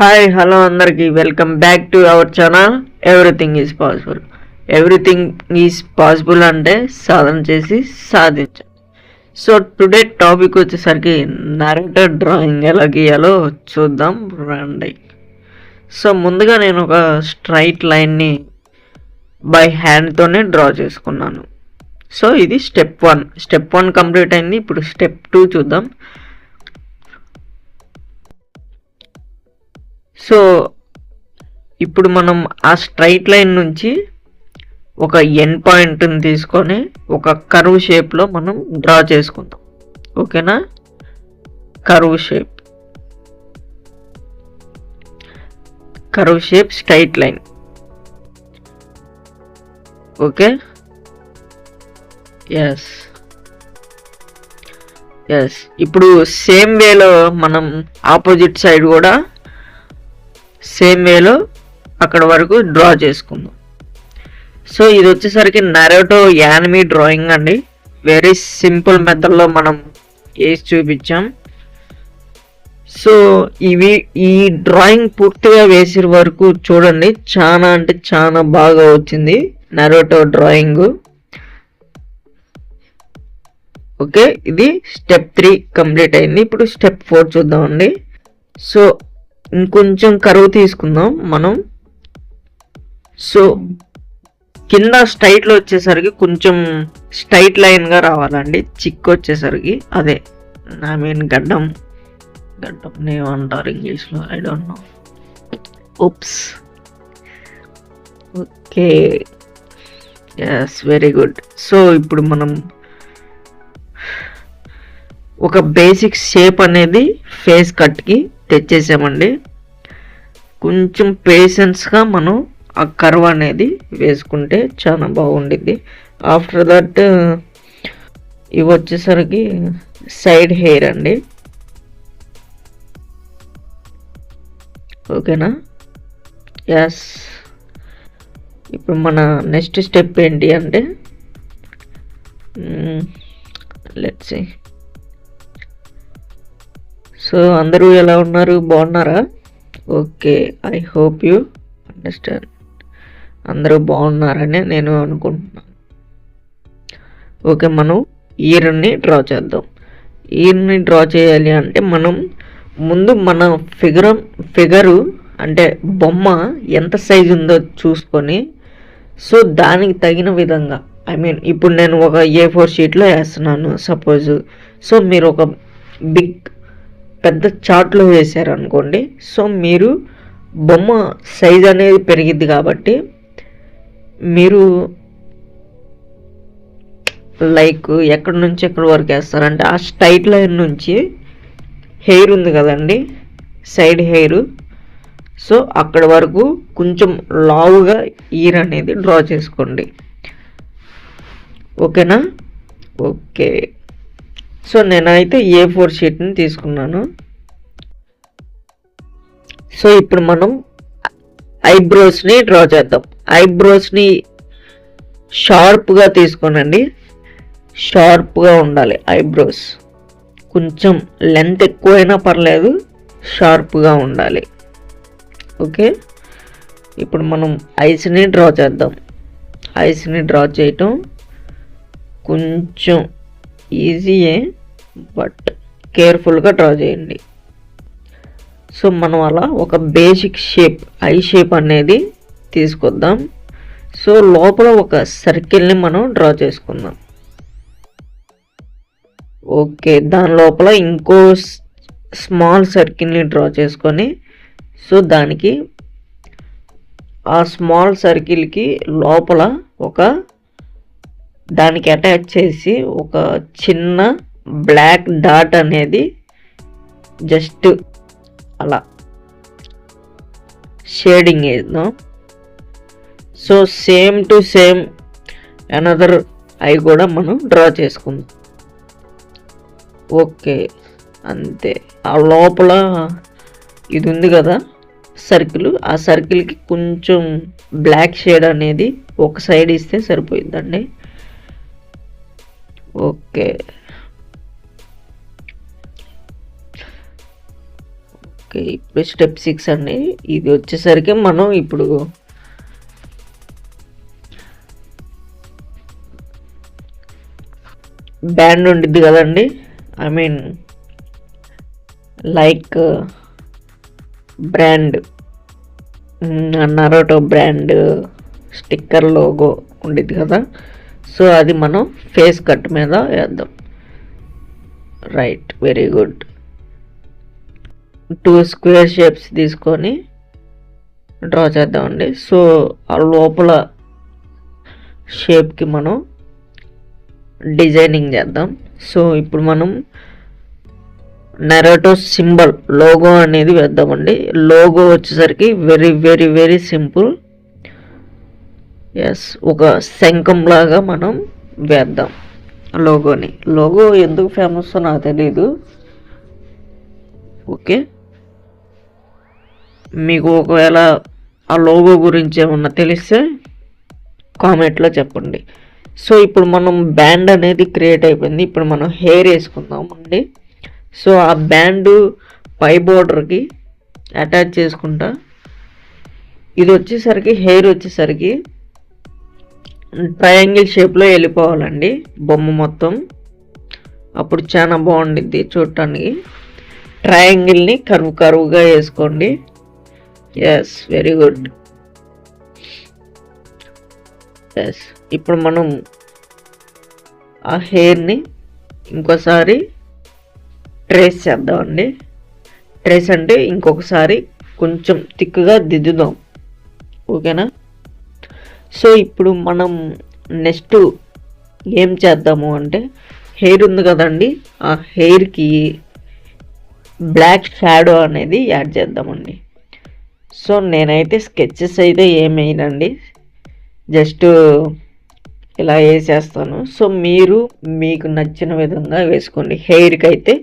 Hi hello అందరికి. Welcome back to our channel everything is possible everything is possible అంటే సాధన చేసి సాధించండి సో టుడే టాపిక్ వచ్చేసరికి నరేటర్ డ్రాయింగ్ ఎలా గీయాలో చూద్దాం. రండి. సో ముందుగా నేను ఒక స్ట్రైట్ లైన్ని బై హ్యాండ్తోనే డ్రా చేసుకున్నాను. సో ఇది step one step one complete అయింది. ఇప్పుడు స్టెప్ టూ చూద్దాం. సో ఇప్పుడు మనం ఆ స్ట్రైట్ లైన్ నుంచి ఒక ఎన్ పాయింట్ని తీసుకొని ఒక కరువు షేప్లో మనం డ్రా చేసుకుందాం. ఓకేనా curve shape curve shape straight line okay yes yes ఇప్పుడు సేమ్ వేలో మనం ఆపోజిట్ సైడ్ కూడా సేమ్ వేలో అక్కడ వరకు డ్రా చేసుకుందాం. సో ఇది వచ్చేసరికి నరేటో యానిమీ డ్రాయింగ్ అండి. వెరీ సింపుల్ మెథడ్లో మనం వేసి చూపించాం. సో ఇవి ఈ డ్రాయింగ్ పూర్తిగా వేసే వరకు చూడండి. చాలా అంటే చాలా బాగా వచ్చింది నరోటో డ్రాయింగ్ ఓకే ఇది స్టెప్ త్రీ కంప్లీట్ అయింది. ఇప్పుడు స్టెప్ ఫోర్ చూద్దామండి. సో ఇంకొంచెం కరువు తీసుకుందాం మనం. సో కింద స్ట్రైట్లో వచ్చేసరికి కొంచెం స్ట్రైట్ లైన్గా రావాలండి. చిక్ వచ్చేసరికి అదే. ఐ మీన్ గడ్డం. గడ్డం ఏమంటారు ఇంగ్లీష్లో? I don't know oops okay yes very good so ఇప్పుడు మనం ఒక బేసిక్ షేప్ అనేది ఫేస్ కట్కి తెచ్చేసామండి. కొంచెం పేషెన్స్గా మనం ఆ కర్వ్ అనేది వేసుకుంటే చాలా బాగుండిద్ది. ఆఫ్టర్ దట్ ఇవి వచ్చేసరికి సైడ్ హెయిర్ అండి. ఓకేనా? ఎస్ ఇప్పుడు మన నెక్స్ట్ స్టెప్ ఏంటి అంటే లెట్స్ సో అందరూ ఎలా ఉన్నారు? బాగున్నారా? Okay I hope you understand. అందరూ బాగున్నారని నేను అనుకుంటున్నాను ఓకే మనం ఇయర్ని డ్రా చేద్దాం. ఇయర్ని డ్రా చేయాలి అంటే మనం ముందు మన ఫిగర్ ఫిగరు అంటే బొమ్మ ఎంత సైజు ఉందో చూసుకొని సో దానికి తగిన విధంగా ఐ మీన్ ఇప్పుడు నేను ఒక ఏ ఫోర్ షీట్లో వేస్తున్నాను సపోజ్. సో మీరు ఒక బిగ్ పెద్ద చాట్లో వేశారు అనుకోండి సో మీరు బొమ్మ సైజ్ అనేది పెరిగిద్ది కాబట్టి మీరు లైక్ ఎక్కడి నుంచి ఎక్కడి వరకు వేస్తారంటే ఆ స్ట్రైట్ లైన్ నుంచి హెయిర్ ఉంది కదండి సైడ్ హెయిర్. సో అక్కడ వరకు కొంచెం లావుగా ఇయర్ అనేది డ్రా చేసుకోండి. ఓకేనా? ఓకే. సో నేనైతే ఏ ఫోర్ షీట్ని తీసుకున్నాను. సో ఇప్పుడు మనం ఐబ్రోస్ని డ్రా చేద్దాం. ఐబ్రోస్ని షార్ప్గా తీసుకోనండి. షార్ప్గా ఉండాలి ఐబ్రోస్. కొంచెం లెంత్ ఎక్కువైనా పర్లేదు షార్ప్గా ఉండాలి. ఓకే? ఇప్పుడు మనం ఐస్ని డ్రా చేద్దాం. ఐస్ని డ్రా చేయటం కొంచెం ఈజీయే బట్ కేర్ఫుల్గా డ్రా చేయండి. సో మనం అలా ఒక బేసిక్ షేప్ ఐ షేప్ అనేది తీసుకొద్దాం. సో లోపల ఒక సర్కిల్ని మనం డ్రా చేసుకుందాం. ఓకే దాని లోపల ఇంకో స్మాల్ సర్కిల్ని డ్రా చేసుకొని సో దానికి ఆ స్మాల్ సర్కిల్కి లోపల ఒక దానికి అటాచ్ చేసి ఒక చిన్న బ్లాక్ డాట్ అనేది జస్ట్ అలా షేడింగ్ వేద్దాం so same to same another అవి కూడా మనం డ్రా చేసుకుందాం. ఓకే అంతే. ఆ లోపల ఇది ఉంది కదా సర్కిల్. ఆ సర్కిల్కి కొంచెం బ్లాక్ షేడ్ అనేది ఒక సైడ్ ఇస్తే సరిపోయిందండి ఓకే. ఓకే ఇప్పుడు స్టెప్ సిక్స్ అండి. ఇది వచ్చేసరికి మనం ఇప్పుడు బ్యాండ్ ఉండిద్ది కదండి. I mean like brand Naruto brand sticker logo ఉండిద్ది కదా. సో అది మనం ఫేస్ కట్ మీద వేద్దాం. Right very good. Two square shapes తీసుకొని డ్రా చేద్దామండి. సో ఆ లోపల షేప్కి మనం డిజైనింగ్ చేద్దాం. సో ఇప్పుడు మనం నెరటో సింబల్ లోగో అనేది వేద్దామండి. లోగో వచ్చేసరికి very very very simple. Yes ఒక శంఖం లాగా మనం వేద్దాం. లోగోని. లోగో ఎందుకు ఫేమస్ నాకు తెలీదు. ఓకే మీకు ఒకవేళ ఆ లోగో గురించి ఏమన్నా తెలిస్తే కామెంట్లో చెప్పండి. సో ఇప్పుడు మనం బ్యాండ్ అనేది క్రియేట్ అయిపోయింది. ఇప్పుడు మనం హెయిర్ వేసుకుందాం అండి సో ఆ బ్యాండ్ పై బోర్డర్కి అటాచ్ చేసుకుంటా. ఇది వచ్చేసరికి హెయిర్ వచ్చేసరికి ట్రయాంగిల్ షేప్లో వెళ్ళిపోవాలండి బొమ్మ మొత్తం. అప్పుడు చాలా బాగుండిద్ది చూడటానికి ట్రయాంగిల్ని కరువు కరువుగా వేసుకోండి. ఎస్ వెరీ గుడ్ ఎస్ ఇప్పుడు మనం ఆ హెయిర్ని ఇంకోసారి ట్రేస్ చేద్దామండి. ట్రేస్ అంటే ఇంకొకసారి కొంచెం థిక్గా దిద్దుదాం. ఓకేనా సో ఇప్పుడు మనం నెక్స్ట్ ఏం చేద్దాము అంటే హెయిర్ ఉంది కదండి ఆ హెయిర్కి బ్లాక్ షాడో అనేది యాడ్ చేద్దామండి. సో నేనైతే స్కెచెస్ అయితే ఏమేయనండి జస్ట్ ఇలా వేసేస్తాను. సో మీరు మీకు నచ్చిన విధంగా వేసుకోండి. హెయిర్కి అయితే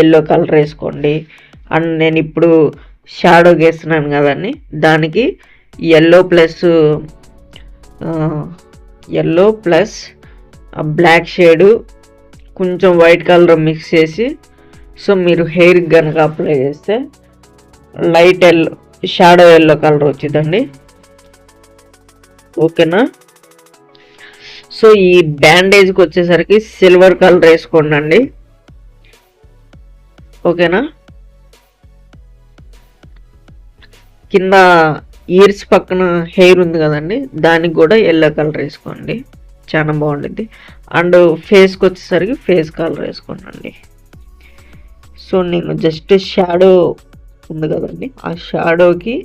ఎల్లో కలర్ వేసుకోండి. అండ్ నేను ఇప్పుడు షాడో వేస్తున్నాను కదండి దానికి yellow plus yellow plus black shade కొంచెం వైట్ కలర్ మిక్స్ చేసి సో మీరు హెయిర్కి కనుక అప్లై చేస్తే light yellow shadow yellow colour వచ్చిందండి. ఓకేనా? సో ఈ బ్యాండేజ్కి వచ్చేసరికి సిల్వర్ కలర్ వేసుకోండి అండి ఓకేనా? కింద ఇయర్స్ పక్కన హెయిర్ ఉంది కదండి దానికి కూడా ఎల్లో కలర్ వేసుకోండి. చాలా బాగుంటుంది అండ్ ఫేస్కి వచ్చేసరికి ఫేస్ కలర్ వేసుకోండి సో నేను జస్ట్ షాడో ఉంది కదండి ఆ షాడోకి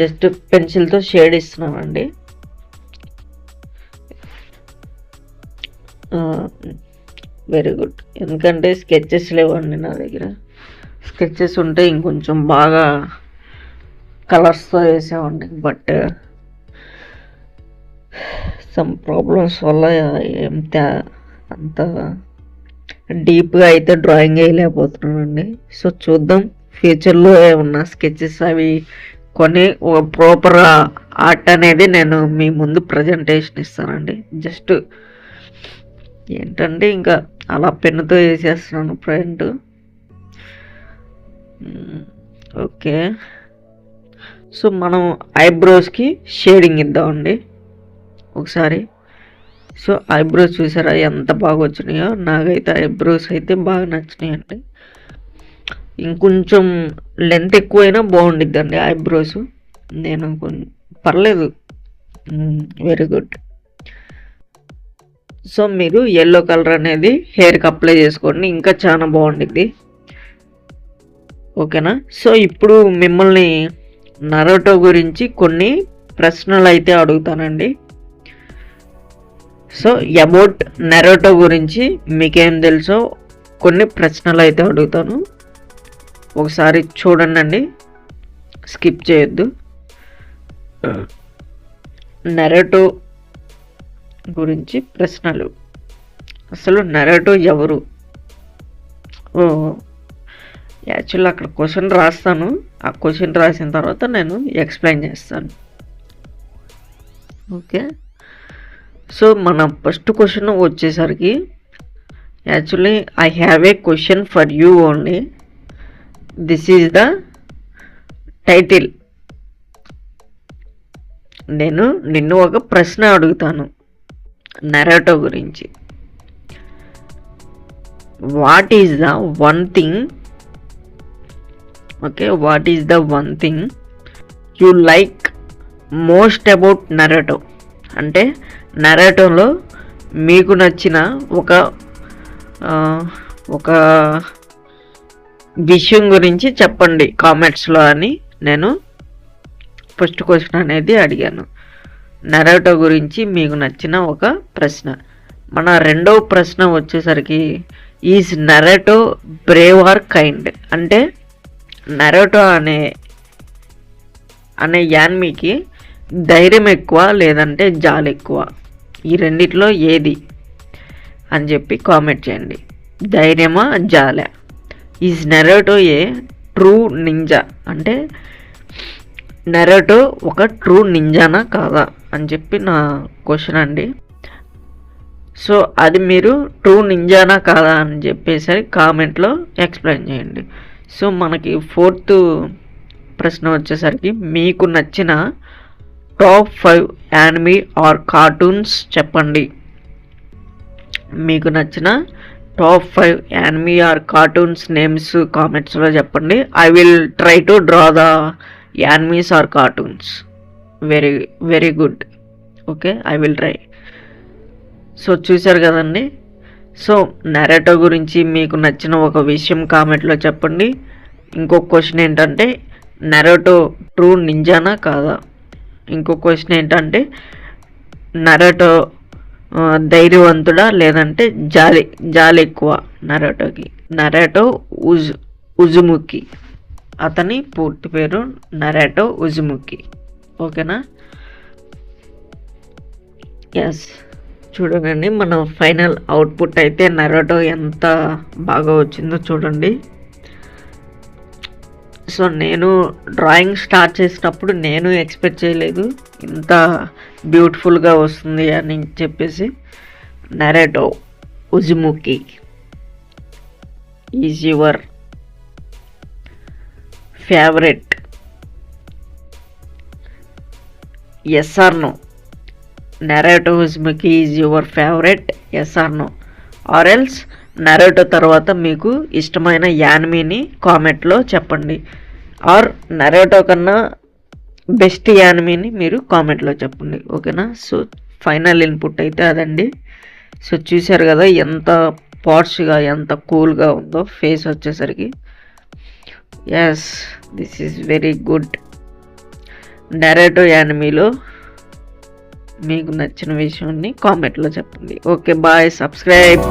జస్ట్ పెన్సిల్తో షేడ్ ఇస్తున్నానండి. వెరీ గుడ్ ఎందుకంటే స్కెచెస్ లేవండి నా దగ్గర. స్కెచెస్ ఉంటే ఇంకొంచెం బాగా కలర్స్తో వేసామండి బట్ సమ్ ప్రాబ్లమ్స్ వల్ల ఎంత అంత డీప్గా అయితే డ్రాయింగ్ వేయలేకపోతున్నానండి. సో చూద్దాం. ఫ్యూచర్లో ఏమన్నా స్కెచెస్ అవి కొని ఒక ప్రాపర్ ఆర్ట్ అనేది నేను మీ ముందు ప్రజెంటేషన్ ఇస్తానండి. జస్ట్ ఏంటంటే ఇంకా అలా పెన్నుతో వేసేస్తున్నాను ప్రింట్ ఓకే. సో మనం ఐబ్రోస్కి షేడింగ్ ఇద్దామండి. ఒకసారి. సో ఐబ్రోస్ చూసారా ఎంత బాగా వచ్చినాయో? నాకైతే ఐబ్రోస్ అయితే బాగా నచ్చినాయండి. ఇంకొంచెం లెంత్ ఎక్కువైనా బాగుండిద్దండి ఐబ్రోస్. నేను పర్లేదు. Very good. సో మీరు ఎల్లో కలర్ అనేది హెయిర్కి అప్లై చేసుకోండి. ఇంకా చాలా బాగుండిద్ది. ఓకేనా? సో ఇప్పుడు మిమ్మల్ని నరోటో గురించి కొన్ని ప్రశ్నలు అయితే అడుగుతానండి. సో అబౌట్ నెరోటో గురించి మీకేం తెలుసో కొన్ని ప్రశ్నలు అయితే అడుగుతాను. ఒకసారి చూడండి స్కిప్ చేయొద్దు. నెరటో గురించి ప్రశ్నలు. అసలు నెరటో ఎవరు? ఓ యాక్చువల్లీ అక్కడ క్వశ్చన్ రాస్తాను. ఆ క్వశ్చన్ రాసిన తర్వాత నేను ఎక్స్ప్లెయిన్ చేస్తాను. ఓకే? సో మన ఫస్ట్ క్వశ్చన్ వచ్చేసరికి actually I have a question for you only. This is the title. నేను నిన్ను ఒక ప్రశ్న అడుగుతాను నెరాటో గురించి. What is the one thing okay what is the one thing you like most about Naruto అంటే నెరాటోలో మీకు నచ్చిన ఒక ఒక విషయం గురించి చెప్పండి కామెంట్స్లో అని నేను ఫస్ట్ క్వశ్చన్ అనేది అడిగాను. నెరాటో గురించి మీకు నచ్చిన ఒక ప్రశ్న. మన రెండవ ప్రశ్న వచ్చేసరికి is Naruto brave or kind అంటే నరోటో అనే అనే యాన్మీకి ధైర్యం ఎక్కువ లేదంటే జాలి ఎక్కువ. ఈ రెండిట్లో ఏది? అని చెప్పి కామెంట్ చేయండి. ధైర్యమా జాలె? Is Naruto a true ninja? అంటే నెరోటో ఒక ట్రూ నింజానా కాదా? అని చెప్పి నా క్వశ్చన్ అండి. సో అది మీరు ట్రూ నింజానా కాదా అని చెప్పేసరి కామెంట్లో ఎక్స్ప్లెయిన్ చేయండి. సో మనకి ఫోర్త్ ప్రశ్న వచ్చేసరికి మీకు నచ్చిన top five anime or cartoons చెప్పండి. మీకు నచ్చిన top five anime or cartoons names కామెంట్స్లో చెప్పండి. I will try to draw the animes or cartoons very very good okay I will try so చూశారు కదండి. సో నెరేటో గురించి మీకు నచ్చిన ఒక విషయం కామెంట్లో చెప్పండి. ఇంకొక క్వశ్చన్ ఏంటంటే నెరాటో ట్రూ నింజానా కాదా? ఇంకో క్వశ్చన్ ఏంటంటే నరాటో ధైర్యవంతుడా లేదంటే జాలి జాలి ఎక్కువ నరాటోకి నరాటో ఉజ్ ఉజుముకి అతని పూర్తి పేరు నరాటో ఉజుముకి ఓకేనా? ఎస్ చూడండి మన ఫైనల్ అవుట్పుట్ అయితే నరాటో ఎంత బాగా వచ్చిందో చూడండి. సో నేను డ్రాయింగ్ స్టార్ట్ చేసినప్పుడు నేను ఎక్స్పెక్ట్ చేయలేదు. ఇంత బ్యూటిఫుల్గా వస్తుంది అని చెప్పేసి Naruto Uzumaki is your favourite. Yes or no Naruto Uzumaki is your favourite yes or no or else Naruto తర్వాత మీకు ఇష్టమైన యానిమీని కామెంట్లో చెప్పండి. ఆర్ నరేటో కన్నా బెస్ట్ యానిమీని మీరు కామెంట్లో చెప్పండి. ఓకేనా సో ఫైనల్ ఇన్పుట్ అయితే అదండి. సో చూశారు కదా ఎంత పార్ష్గా ఎంత కూల్గా ఉందో ఫేస్ వచ్చేసరికి. Yes this is very good Naruto యానిమీలో మీకు నచ్చిన విషయాన్ని కామెంట్లో చెప్పండి. Okay bye subscribe